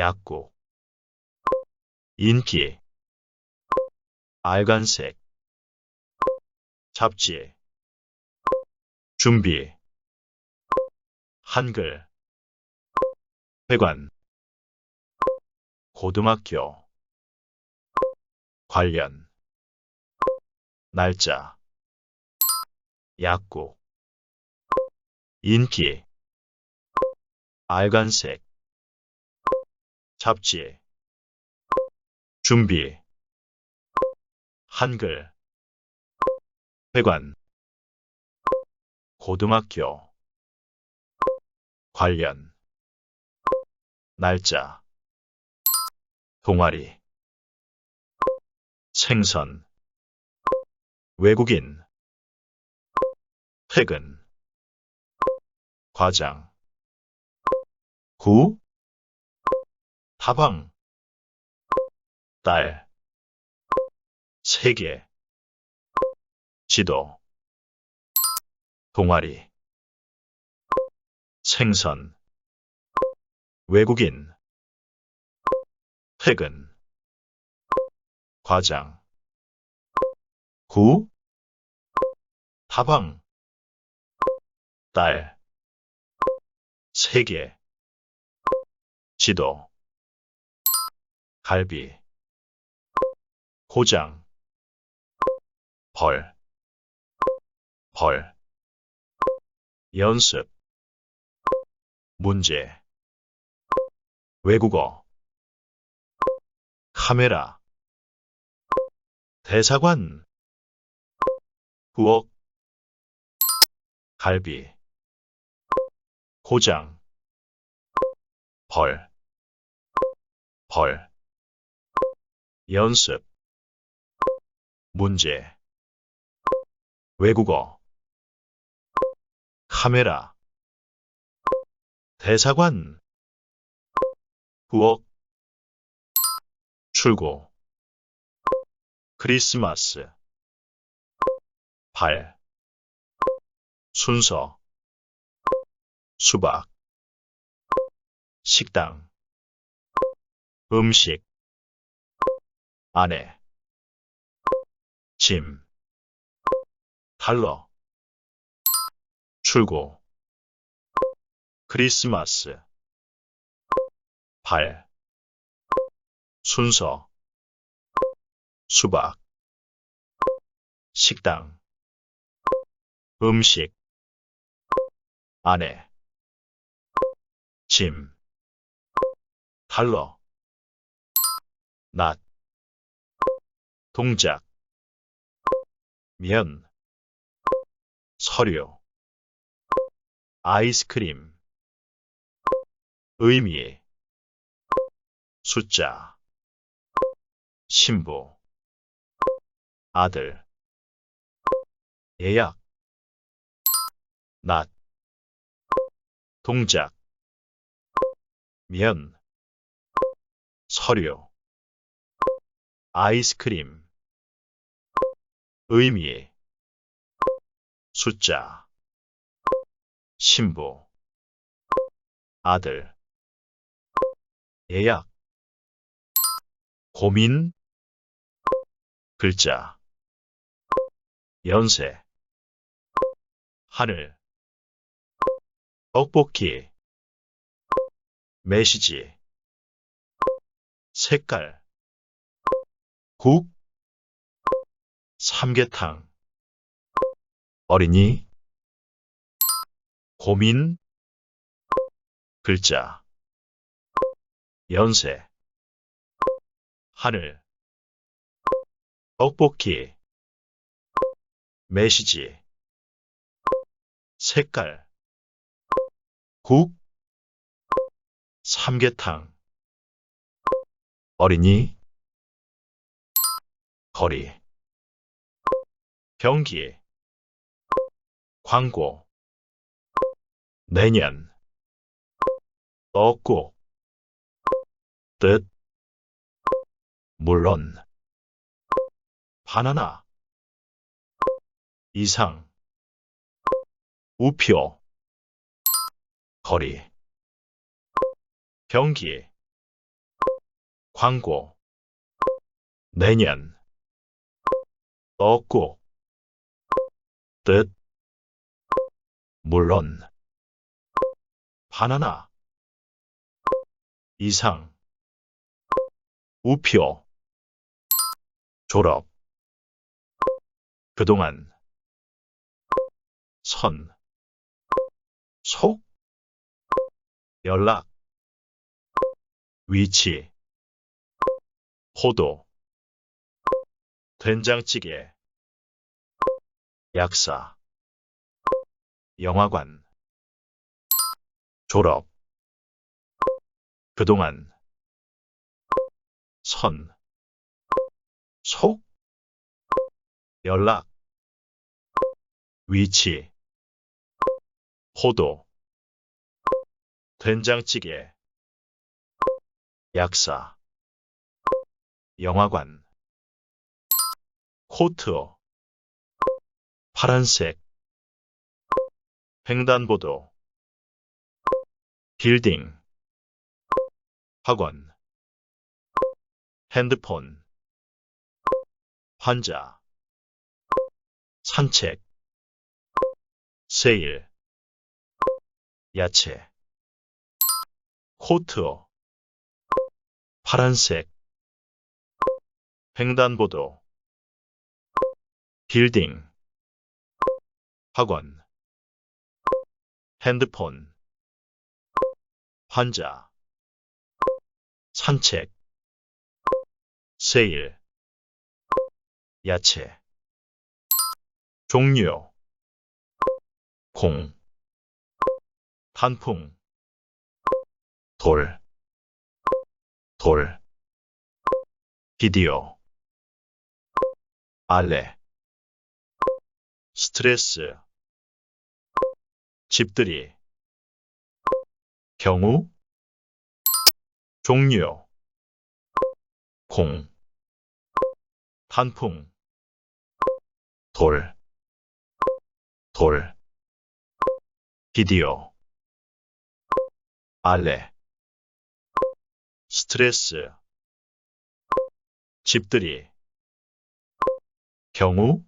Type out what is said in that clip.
약국 인기 알간색. 잡지. 준비. 한글. 회관. 고등학교. 관련. 날짜. 약국 인기 알간색 잡지. 준비. 한글. 회관. 고등학교. 관련. 날짜. 동아리. 생선. 외국인. 퇴근. 과장. 구 다방 딸 세계 지도 동아리 생선 외국인 퇴근 과장 구 다방 딸 세계 지도 갈비 고장 벌 벌 연습 문제 외국어 카메라 대사관 부엌 갈비 고장 벌 벌 연습. 문제. 외국어. 카메라. 대사관. 부엌. 출고. 크리스마스. 발. 순서. 수박. 식당. 음식 아내 짐. 달러. 출고. 크리스마스. 발. 순서. 수박. 식당. 음식. 아내 짐. 달러. 낮 동작 면 서류 아이스크림 의미 숫자 신부 아들 예약 낮 동작 면 서류 아이스크림 의미 숫자. 신부. 아들. 예약. 고민. 글자. 연세. 하늘. 떡볶이. 메시지. 색깔. 국 삼계탕. 어린이. 고민. 글자. 연세. 하늘. 떡볶이. 메시지. 색깔. 국. 삼계탕. 어린이. 거리 경기 광고. 내년. 없고. 뜻. 물론. 바나나. 이상. 우표. 거리. 경기 광고, 내년, 없고, 뜻, 물론, 바나나, 이상, 우표, 졸업, 그동안, 선, 속, 연락, 위치, 포도, 된장찌개, 약사, 영화관, 졸업, 그동안, 선, 속, 연락, 위치, 포도, 된장찌개, 약사, 영화관, 코트, 파란색, 횡단보도, 빌딩, 학원, 핸드폰, 환자, 산책, 세일, 야채, 코트, 파란색, 횡단보도, 빌딩, 학원, 핸드폰, 환자, 산책, 세일, 야채, 종류, 공, 단풍, 돌, 돌, 비디오, 알레, 스트레스, 집들이, 경우, 종류, 공, 단풍, 돌, 돌, 비디오, 알레, 스트레스, 집들이, 경우,